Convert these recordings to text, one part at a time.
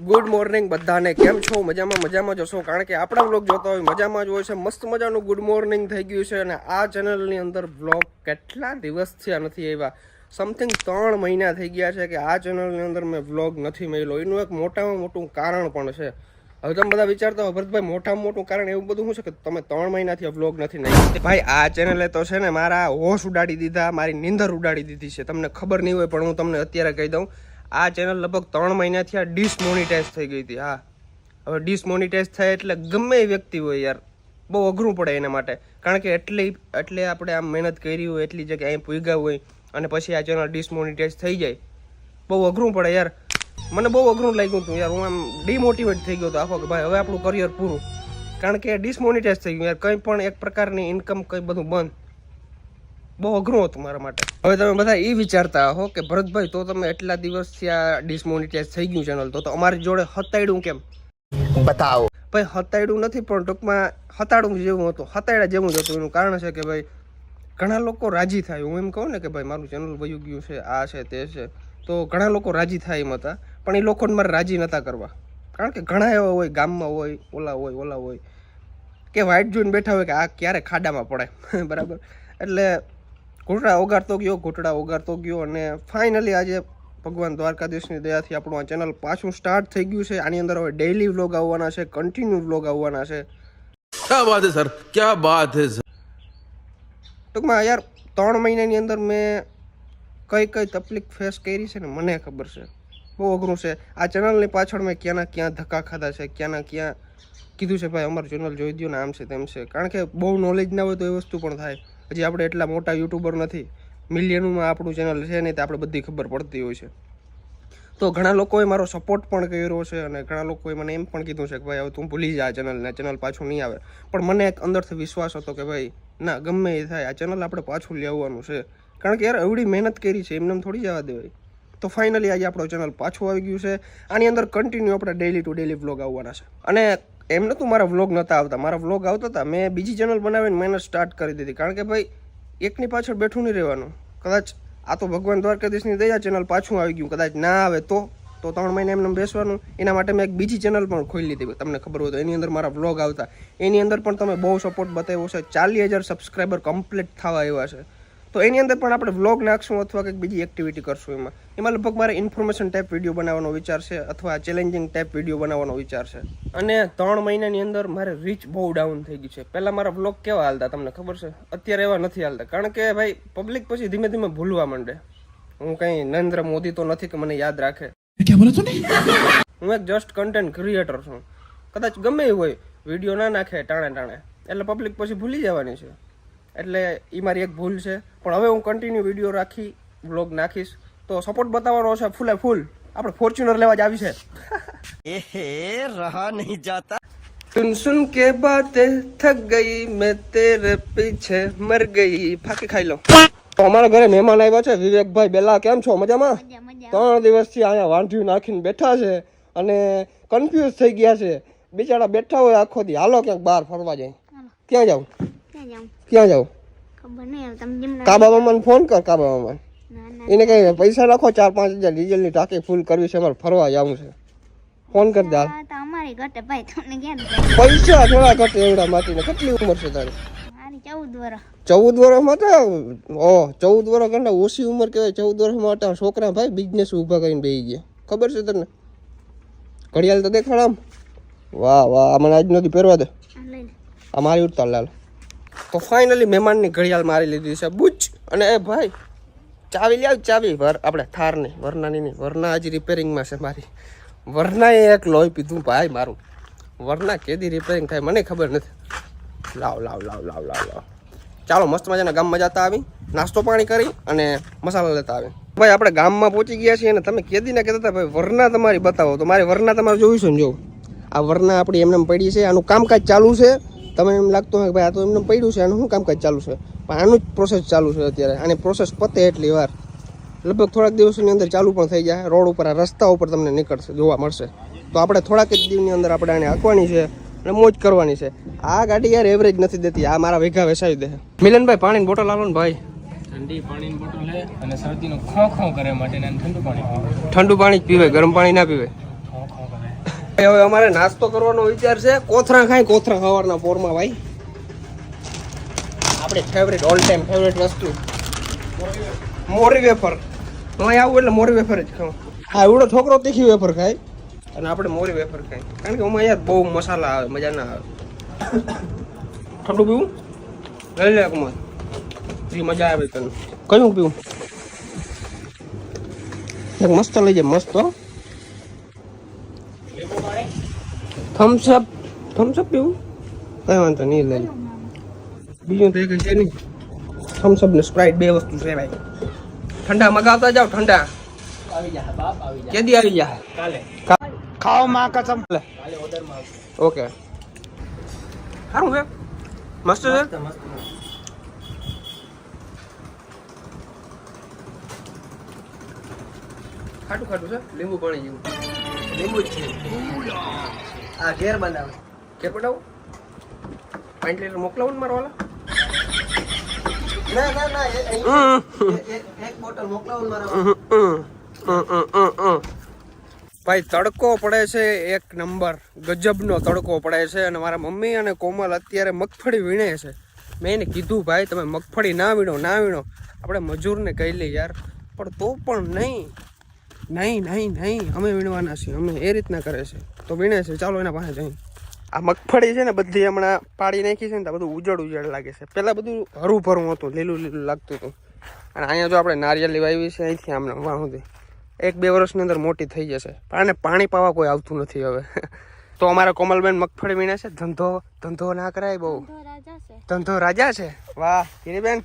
Good morning બધાને, કેમ છો? મજામાં મજામાં જશો કારણ કે આપણા વ્લોગ જોતા હોય, મજામાં જ હોય છે. મસ્ત મજાનું ગુડ મોર્નિંગ થઈ ગયું છે. અને આ ચેનલની અંદર વ્લોગ કેટલા દિવસથી નથી આવ્યા? સમથિંગ ત્રણ મહિના થઈ ગયા છે કે આ ચેનલની અંદર મેં વ્લોગ નથી મળ્યો એનું એક મોટામાં મોટું કારણ પણ છે. હવે તમે બધા વિચારતા હો, ભરતભાઈ, મોટામાં મોટું કારણ એવું બધું શું છે કે તમે ત્રણ મહિનાથી વ્લોગ નથી નહીં ભાઈ, આ ચેનલે તો છે ને મારા હોશ ઉડાડી દીધા, મારી નીંદર ઉડાડી દીધી છે. તમને ખબર નહીં હોય, પણ હું તમને અત્યારે કહી દઉં. આ ચેનલ લગભગ ત્રણ મહિનાથી આ ડિસમોનિટાઇઝ થઈ ગઈ હતી, હા. હવે ડિસમોનિટાઇઝ થાય એટલે ગમે એ વ્યક્તિ હોય યાર, બહુ અઘરું પડે એના માટે. કારણ કે એટલી, એટલે આપણે આમ મહેનત કરી હોય, એટલી જગ્યાએ અહીં પૂગ્યા હોય, અને પછી આ ચેનલ ડિસમોનિટાઇઝ થઈ જાય. બહુ અઘરું પડે યાર. મને બહુ અઘરું લાગ્યું હતું યાર, હું આમ ડિમોટિવેટ થઈ ગયો હતો આખો કે ભાઈ હવે આપણું કરિયર પૂરું. કારણ કે ડિસમોનિટાઇઝ થઈ ગયું યાર, કંઈ પણ એક પ્રકારની ઇન્કમ કંઈ બધું બંધ. બહુ અઘરો હતો મારા માટે. હવે તમે બધા એ વિચારતા હો કે ભરતભાઈ તો તમે એટલા દિવસથી આ ડિસમોનિટાઇઝ થઈ ગયું ચેનલ તો અમારી જોડે હતાડ્યું કેમ? બતાવો. ભાઈ હતાડ્યું નથી પણ ટૂંકમાં હતાડું જેવું હતું. હતાડ્યા જેવું જ હતું. એનું કારણ છે કે ભાઈ ઘણા લોકો રાજી થાય. હું એમ કહું ને કે ભાઈ મારું ચેનલ વયું ગયું છે આ છે તે છે. તો ઘણા લોકો રાજી થાય એમ હતા. પણ એ લોકોને મારે રાજી નહોતા કરવા. કારણ કે ઘણા એવા હોય ગામમાં હોય ઓલા હોય ઓલા હોય કે વાઇટ જોઈને બેઠા હોય કે આ ક્યારે ખાડામાં પડે. બરાબર? એટલે ઘૂંટડા ઓગાડતો ગયો ઘૂંટડા ઓગાડતો ગયો અને ફાઇનલી આજે ભગવાન દ્વારકાધીશની દયાથી આપણું આ ચેનલ પાછું સ્ટાર્ટ થઈ ગયું છે. આની અંદર હવે ડેઇલી વ્લોગ આવવાના છે કન્ટિન્યુ વ્લોગ આવવાના છે. ક્યાં વાત સર? ક્યાં વાત હે ટૂંકમાં યાર ત્રણ મહિનાની અંદર મેં કઈ કઈ તકલીફ ફેસ કરી છે ને મને ખબર છે. બહુ અઘરું છે. આ ચેનલની પાછળ મેં ક્યાંના ક્યાં ધક્કા ખાધા છે ક્યાંના ક્યાં કીધું છે ભાઈ અમારું ચેનલ જોઈ દો ને આમ છે તેમ છે. કારણ કે બહુ નોલેજ ના હોય તો એ વસ્તુ પણ થાય. હજી આપણે એટલા મોટા યુટ્યુબર નથી. મિલિયનોમાં આપણું ચેનલ છે નહીં તો આપણે બધી ખબર પડતી હોય છે. તો ઘણા લોકોએ મારો સપોર્ટ પણ કર્યો છે અને ઘણા લોકોએ મને એમ પણ કીધું છે કે ભાઈ, હવે તું ભૂલી જા ચેનલને ચેનલ પાછું નહીં આવે. પણ મને એક અંદરથી વિશ્વાસ હતો કે ભાઈ, ના, ગમે એ થાય, આ ચેનલ આપણે પાછું લેવાનું છે. કારણ કે યાર, એવડી મહેનત કરી છે, એમને થોડી જવા દેવાય. તો ફાઇનલી આજે આપણો ચેનલ પાછું આવી ગયું છે. આની અંદર કન્ટિન્યુ આપણે ડેલી ટુ ડેલી વ્લોગ આવવાના છે. અને એમ નતું મારા વ્લોગ નહોતા આવતા. મારા વ્લોગ આવતા હતા, મેં બીજી ચેનલ બનાવીને મહેનત સ્ટાર્ટ કરી દીધી. કારણ કે ભાઈ, એકની પાછળ બેઠું નહીં રહેવાનું. કદાચ આ તો ભગવાન દ્વારકાધીશની દયા ચેનલ પાછું આવી ગયું. કદાચ ના આવે તો તો ત્રણ મહિના એમને બેસવાનું. એના માટે મેં એક બીજી ચેનલ પણ ખોલી લીધી. તમને ખબર હોય તો એની અંદર મારા વ્લોગ આવતા. એની અંદર પણ તમે બહુ સપોર્ટ બતાવ્યો છે. ચાલીસ હજાર સબસ્ક્રાઈબર કમ્પ્લીટ થવા આવ્યા છે. તો એની અંદર પણ આપણે વ્લોગ નાખશું અથવા કંઈક બીજી એક્ટિવિટી કરશું એમાં. એમાં લગભગ મારે ઇન્ફોર્મેશન ટાઈપ વીડિયો બનાવવાનો વિચાર છે અથવા ચેલેન્જિંગ ટાઈપ વીડિયો બનાવવાનો વિચાર છે. અને ત્રણ મહિનાની અંદર મારે રીચ બહુ ડાઉન થઈ ગઈ છે. પહેલાં મારા વ્લોગ કેવા હાલતા તમને ખબર છે? અત્યારે એવા નથી હાલતા. કારણ કે ભાઈ પબ્લિક પછી ધીમે ધીમે ભૂલવા માંડે. હું કંઈ નરેન્દ્ર મોદી તો નથી કે મને યાદ રાખે. હું એક જસ્ટ કન્ટેન્ટ ક્રિએટર છું. કદાચ ગમે એવું હોય વીડિયો ના નાખે ટાણે ટાણે. એટલે પબ્લિક પછી ભૂલી જવાની છે. એટલે એ મારી એક ભૂલ છે. પણ હવે હું કન્ટિન્યુ વીડિયો રાખી બ્લોગ નાખીશ. તો સપોર્ટ બતાવવાનો છે ફૂલે ફૂલ. આપણે ફોર્ચ્યુનર લેવા જ આવી છે. એ રહા નહીં જાતા. સુન સુન કે બાતે થક ગઈ મેં તેરે પીછે મર ગઈ. ફાકી ખાઈ લો. તો અમારા ઘરે મહેમાન આવ્યા છે. વિવેકભાઈ બેલા કેમ છો? મજામાં? ત્રણ દિવસથી અહીંયા વાંઢિયું નાખીને બેઠા છે અને કન્ફ્યુઝ થઈ ગયા છે. બિચારા બેઠા હોય આખો દી. હાલો ક્યાંક બહાર ફરવા જાય. ક્યાં જાઉં? ક્યાં જાવ કાબા મામાને ફોન કર કાબા મામાને. એને કઈ પૈસા રાખો ચાર પાંચ હજાર ડીઝલની ટાંકી ફૂલ કરવી છે અમારે ફરવા જવું છે. ફોન કરી દે? પૈસા થોડા ઘટે એવડા માટીને. કેટલી ઉંમર છે તારી? ચૌદ વર્ષ વર્ષમાં તો ઓ ચૌદ વર્ષ કરતા ઓછી ઉંમર કહેવાય. ચૌદ વર્ષ માટે છોકરા ભાઈ બિઝનેસ ઊભા કરીને બેસી ગયા. ખબર છે તને? ઘડિયાળ તો દેખાડ આમ. વાહ વાહ મને આજ નથી પહેરવા દે. આ મારી ઉડતા લાલ. તો ફાઇનલી મહેમાનની ઘડિયાળ મારી લીધી છે. બુચ! અને એ ભાઈ, ચાવી લે આવ ચાવી. વર, આપણે થારની વરનાની નહીં વરના હજી રિપેરિંગમાં છે મારી. વરનાએ એક લોહી પીધું ભાઈ મારું. વરના કેદી રિપેરિંગ થાય, મને ખબર નથી. લાવ લાવ લાવ લાવ લાવ લાવ. ચાલો, મસ્ત મજાના ગામમાં જતા આવી. નાસ્તો પાણી કરી અને મસાલા લેતા આવી. ભાઈ, આપણે ગામમાં પહોંચી ગયા છીએ અને તમે કેદીને કહેતા હતા, ભાઈ, વરના તમારી બતાવો. તો મારે વરના તમારે છે ને જો આ વરના આપણી એમને પડી છે, આનું કામકાજ ચાલુ છે. તમને એમ લાગતું હોય કે ભાઈ આ તો એમને પડ્યું છે આનું શું કામકાજ ચાલુ છે? પણ આનું જ પ્રોસેસ ચાલુ છે અત્યારે. આની પ્રોસેસ પતે એટલી વાર. લગભગ થોડાક દિવસોની અંદર ચાલુ પણ થઈ જાય. રોડ ઉપર આ રસ્તા ઉપર તમને નીકળશે જોવા મળશે. તો આપણે થોડાક જ દિવસની અંદર આપણે આને હાંકવાની છે અને મોજ કરવાની છે. આ ગાડી યાર એવરેજ નથી દેતી. આ મારા વેઘા વેસાવી દે. મિલનભાઈ પાણીની બોટલ આલો ને ભાઈ. ઠંડી પાણીની બોટલ લે અને શરદીનો ખો ખો કરે માટે ઠંડુ પાણી ઠંડુ પાણી જ પીવે ગરમ પાણી ના પીવે. હવે અમારે નાસ્તો કરવાનો વિચાર છે. કોથરા ખાય કોથરા ખાવાના પોરમાં, ભાઈ. આપણે ફેવરેટ ઓલ ટાઈમ ફેવરેટ વસ્તુ. મોરી વેફર. હું આવું એટલે મોરી વેફર જ ખાઉં. હા એવડો છોકરો તીખી વેફર ખાય. અને આપણે મોરી વેફર ખાય કારણ કે અમારે યાર બહુ મસાલા આવે મજા ના આવે. ઠંડુ પીવું? લઈ લે કુમાર એ મજા આવે તને. કયું પીવું? એક મસ્ત લઈ જાય મસ્ત થમ્સઅપ થમ્સઅપ પીવું કઈ વાંધો નહીં લઈ બીજું તો એક છે નહીં. થમ્સઅપ ને સ્પ્રાઇટ બે વસ્તુ છે ભાઈ. ઠંડા મગાવતા જાઓ ઠંડા. કેદી આવી જાય કાલે. ખાઓ માં કસમ. ઓકે. સારું છે? મસ્ત છે ખાટું ખાટું છે? લીંબુ પાણી જેવું. લીંબુ જ છે. આ ઘેર બનાવે. ઘેર બનાવું પાંચ લીટર મોકલાવું ને મારો વાલા? ના ના ના એક બોટલ મોકલાવું મારા ભાઈ તડકો પડે છે એક નંબર. ગજબનો તડકો પડે છે અને મારા મમ્મી અને કોમલ અત્યારે મગફળી વીણે છે. મેં એને કીધું ભાઈ તમે મગફળી ના વીણો ના વીણો. આપણે મજૂરને કહી લઈએ યાર. પણ તો પણ નહીં. નહીં નહીં નહીં. અમે વીણવાના છીએ. અમે એ રીતના કરે છે. તો વીણે છે. ચાલો એના પાસે જઈ આ મગફળી છે ને બધી હમણાં પાડી નાખી છે ને તો બધું ઉજળ ઉજળ લાગે છે. પહેલાં બધું હરું ભરું હતું લીલું લીલું લાગતું હતું. અને અહીંયા જો આપણે નારિયેળ આવી છે અહીંથી આમને વાહ સુધી. એક બે વર્ષની અંદર મોટી થઈ જશે. પણ આને પાણી પાવા કોઈ આવતું નથી હવે. તો અમારા કોમલબેન મગફળી વીણે છે. ધંધો ધંધો ના કરાય બહુ. ધંધો રાજા છે. વાહ બેન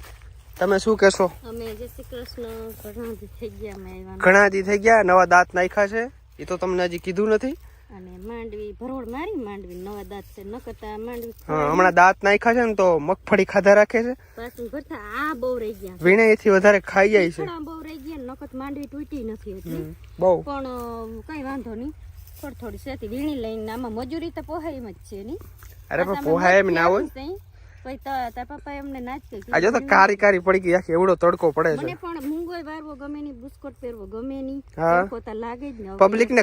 તમે શું કહેશો? અમે જય શ્રી કૃષ્ણ. ઘણા દી થઈ ગયા અમે આવ્યા. ઘણા દી થઈ ગયા નવા દાંત નાખ્યા છે. એ તો તમને હજી કીધું નથી. અને માંડવી ભરોડ મારી માંડવી નવા દાંત છે. ન કરતા માંડવી હા હમણાં દાંત નાખ્યા છે ને તો મગફળી ખાધા રાખે છે. પાછું ભરતા આ બહુ રહી ગયા. વીણે એથી વધારે ખાઈ જાય છે. બહુ રહી ગયા નકત માંડવી તૂટી નથી એટલી બહુ. પણ કઈ વાંધો નહીં. થોડી થોડી સેતી વીણી લઈને આમાં મજૂરી તો પોહાય એમ જ છે ની અરે પણ પોહાય એમ ના હોય.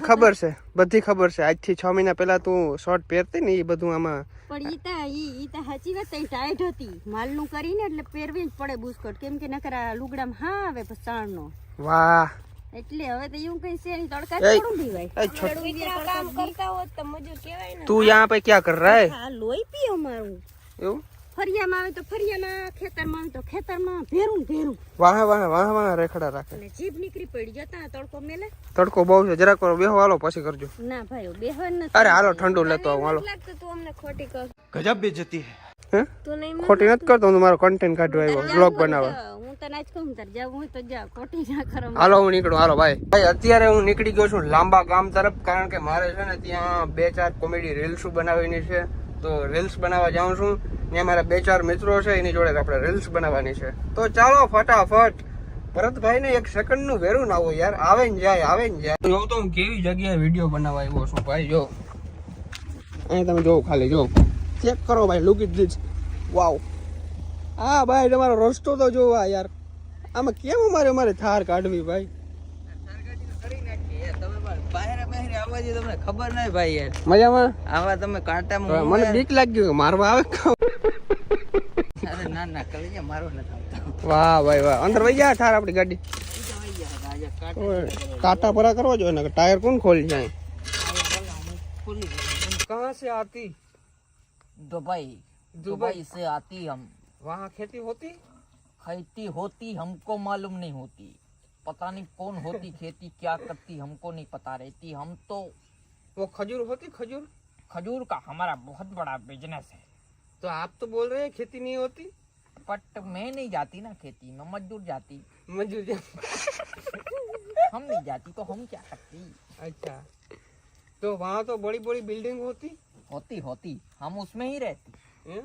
ખબર. છે બધી ખબર છે. આજથી 6 મહિના પહેલા તું શોર્ટ પહેરતી ને એ બધું આમાં. પણ ઈ તા ઈ તા સાચી વાત ટાઈટ હતી. માલનું કરીને એટલે પહેરવી જ પડે બુસ્કોટ. કેમ કે નકર આ લુગડામ હા આવે પસાણ નો વાહ. એટલે હવે તો એવું કઈ છે તડકા હોત તો મજૂર કેવાય તું યહાં પે ક્યા કર રહા? લોહી હા લોઈ પી અમારું. એવું? ફરિયામાં આવે તો ફરિયામાં ખેતરમાં આવે તો ખેતરમાં ભેરું ભેરું. વાહે વાહે વાહે વાહે રેખડા રાખે. અને જીભ નીકળી પડી જતા તડકો મેલે. તડકો બહુ છે જરાક કરો બેહો હાલો પછી કરજો. ના ભાઈ બેહો ન અરે હાલો ઠંડુ લેતો આવું હાલો. લાગતું તું અમને ખોટી કર ગજબ બેજતી હે. તું નહીં ખોટી નથી કરતો હું મારો કન્ટેન્ટ કાઢવા આવ્યો બ્લોગ બનાવવા. હાલો હું નીકળું હાલો ભાઈ ભાઈ અત્યારે હું નીકળી ગયો છું લાંબા ગામ તરફ કારણ કે મારે છે ને ત્યાં બે ચાર કોમેડી રીલ્સ બનાવીની છે. તો રીલ્સ બનાવવા જાઉં છું. ત્યાં મારા બે ચાર મિત્રો છે એની જોડે આપણે રીલ્સ બનાવવાની છે. તો ચાલો ફટાફટ. ભરતભાઈ ને એક સેકન્ડનું વેરું ના હોય યાર. આવે ને જાય આવે ને જાય. જો તો હું કેવી જગ્યાએ વીડિયો બનાવવા આવ્યો છું ભાઈ જો. અહીં તમે જોવો ખાલી જો. ચેક કરો ભાઈ લુક ઇટ ધીસ વાવ હા ભાઈ તમારો રસ્તો તો જોવા યાર. આમાં કેમ અમારે અમારે થાર કાઢવી ભાઈ? તમને ખબર નહીં ભાઈ યાર મજામાં? આવા તમે કાંટામાં મને બીક લાગ્યું ગયું મારવા આવે? ના ના કરી જા મારો નથી આવતો વાહ ભાઈ વાહ અંદર વહી જા થાર આપણી ગાડી આજે કાંટા ઓય, કાંટા પરા કરવા જોઈએ ને ટાયર કોણ ખોલી જાય ખુલી ગઈ કહાં से आती दुबई दुबई से आती हम वहाँ खेती होती खेती होती हमको मालूम नहीं होती पता नहीं कौन होती खेती क्या करती हमको नहीं पता रहती हम तो वो खजूर होती खजूर खजूर का हमारा बहुत बड़ा बिजनेस है तो आप तो बोल रहे हैं खेती नहीं होती बट मैं नहीं जाती ना खेती में मजदूर जाती। मजदूर हम नहीं जाती तो हम क्या करती? अच्छा। तो वहाँ तो बड़ी बड़ी बिल्डिंग होती? होती होती। हम उसमें ही रहती। हैं?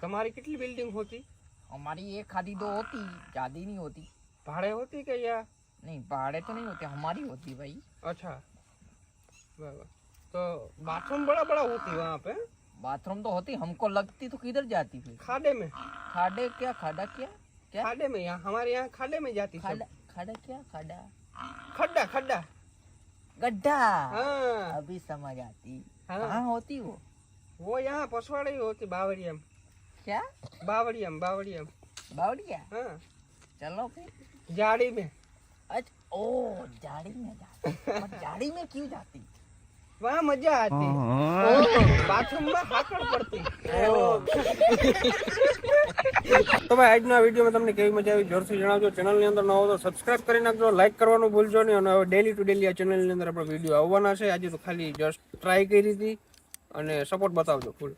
तुम्हारी कितनी बिल्डिंग होती? हमारी एक खादी दो होती ज़्यादा नहीं होती। भाड़े होती क्या या? नहीं भाड़े तो नहीं होते हमारी होती भाई। अच्छा। तो बाथरूम बड़ा बड़ा होती वहाँ पे? बाथरूम तो होती हमको लगती तो किधर जाती फिर? खाडे में। खाडे क्या खाडा क्या? क्या? खाडे में यहाँ हमारे यहाँ खाडे में जाती खाडा खाडा क्या खाडा? खड्डा खड्डा। गड्ढा? हाँ। अभी समझ आती। हाँ। होती वो? वो यहाँ पसवाड़े ही होती बावड़िया क्या? बावड़िया में बावड़िया? हाँ। चलो फिर। जाड़ी में। अच्छा ओ जाड़ी में जाती। जाड़ी में क्यों जाती? નાચવા મજા હતી. બાથરૂમમાં હાકડ પડતી. તો ભાઈ આજના વિડીયોમાં તમને કેવી મજા આવી જોરથી જણાવજો. ચેનલની અંદર ન હો તો સબસ્ક્રાઇબ કરી નાખજો લાઇક કરવાનું ભૂલજો નહીં. અને હવે ડેલી ટુ ડેલી આ ચેનલની અંદર આપણે વીડિયો આવવાના છે. આજે તો ખાલી જસ્ટ ટ્રાય કરી હતી. અને સપોર્ટ બતાવજો ફૂલ